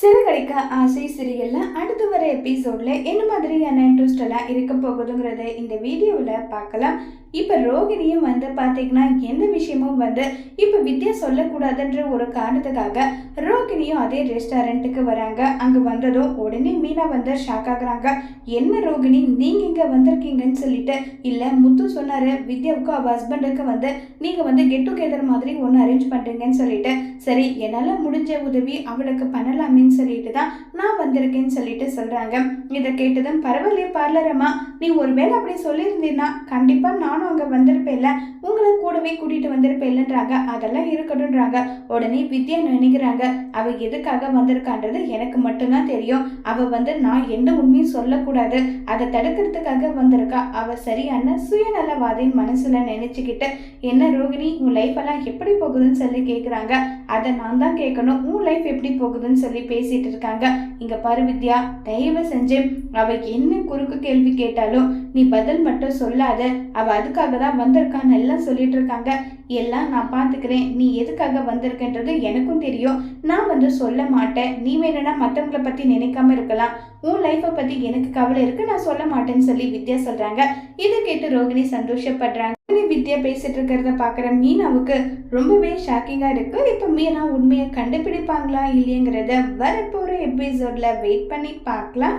சிறுகடிக்க ஆசை சிறியல்ல அடுத்து வர எபிசோட்ல என்ன மாதிரியான இன்ட்ரெஸ்ட் எல்லாம் இருக்க போகுதுங்கிறத இந்த வீடியோவில் பார்க்கலாம். இப்போ ரோகிணியும் வந்து பார்த்தீங்கன்னா எந்த விஷயமும் வந்து இப்போ வித்யா சொல்லக்கூடாதுன்ற ஒரு காரணத்துக்காக ரோகிணியும் அதே ரெஸ்டாரண்ட்டுக்கு வராங்க. அங்கே வந்ததும் உடனே மீனா வந்து ஷாக் ஆகுறாங்க. என்ன ரோகிணி? நீங்கள் இங்கே வந்திருக்கீங்கன்னு சொல்லிட்டு இல்லை முத்து சொன்னார் வித்யாவுக்கும் அவள் ஹஸ்பண்டுக்கு வந்து நீங்கள் வந்து கெட் டுகெதர் மாதிரி ஒன்று அரேஞ்ச் பண்ணுறீங்கன்னு சொல்லிட்டு சரி என்னால் முடிஞ்ச உதவி அவளுக்கு பண்ணலாமேன்னு சொல்லிட்டு தான் நான் வந்திருக்கேன்னு சொல்லிட்டு சொல்கிறாங்க இதை கேட்டதும் பரவாயில்லையே பார்லரம்மா நீ ஒருவேளை அப்படி சொல்லியிருந்தீன்னா கண்டிப்பாக நான் நானும் அங்கே வந்திருப்பேன்ல. உங்களை கூடவே கூட்டிகிட்டு வந்திருப்பேன்லன்றாங்க. அதெல்லாம் இருக்கட்டும்ன்றாங்க. உடனே வித்யா நினைக்கிறாங்க. அவ எதுக்காக வந்திருக்கான்றது எனக்கு மட்டும்தான் தெரியும். அவ வந்து நான் எந்த உண்மையும் சொல்லக்கூடாது. அதை தடுக்கிறதுக்காக வந்திருக்கா. அவ சரியான சுயநலவாதின் மனசுல நினைச்சுக்கிட்டு என்ன ரோகிணி உன் லைஃப் எல்லாம் எப்படி போகுதுன்னு சொல்லி கேட்குறாங்க அதை நான் தான் கேட்கணும். உன் லைஃப் எப்படி போகுதுன்னு சொல்லி பேசிட்டு இருக்காங்க. இங்க பாரு வித்யா தயவு செஞ்சு அவ என்ன குறுக்கு கேள்வி கேட்டாலும் நீ பதில் மட்டும் சொல்லாத. அவ அதுக்காக தான் வந்திருக்கான்னு எல்லாம் சொல்லிட்டு இருக்காங்க. எல்லாம் நான் பார்த்துக்கிறேன் நீ எதுக்காக வந்திருக்கன்றது எனக்கும் தெரியும். நான் வந்து சொல்ல மாட்டேன். நீ வேணும்னா மற்றவங்களை பற்றி நினைக்காம இருக்கலாம். உன் லைஃப்பை பற்றி எனக்கு கவலை இருக்கு. நான் சொல்ல மாட்டேன்னு சொல்லி வித்யா சொல்கிறாங்க இதை கேட்டு ரோகிணி சந்தோஷப்படுறாங்க. வித்யா பேசிட்டு இருக்கிறத பார்க்குற மீனாவுக்கு ரொம்பவே ஷாக்கிங்காக இருக்கு. இப்போ மீனா உண்மையை கண்டுபிடிப்பாங்களா இல்லையங்கிறத வரப்போகிற எபிசோடில் வெயிட் பண்ணி பார்க்கலாம்.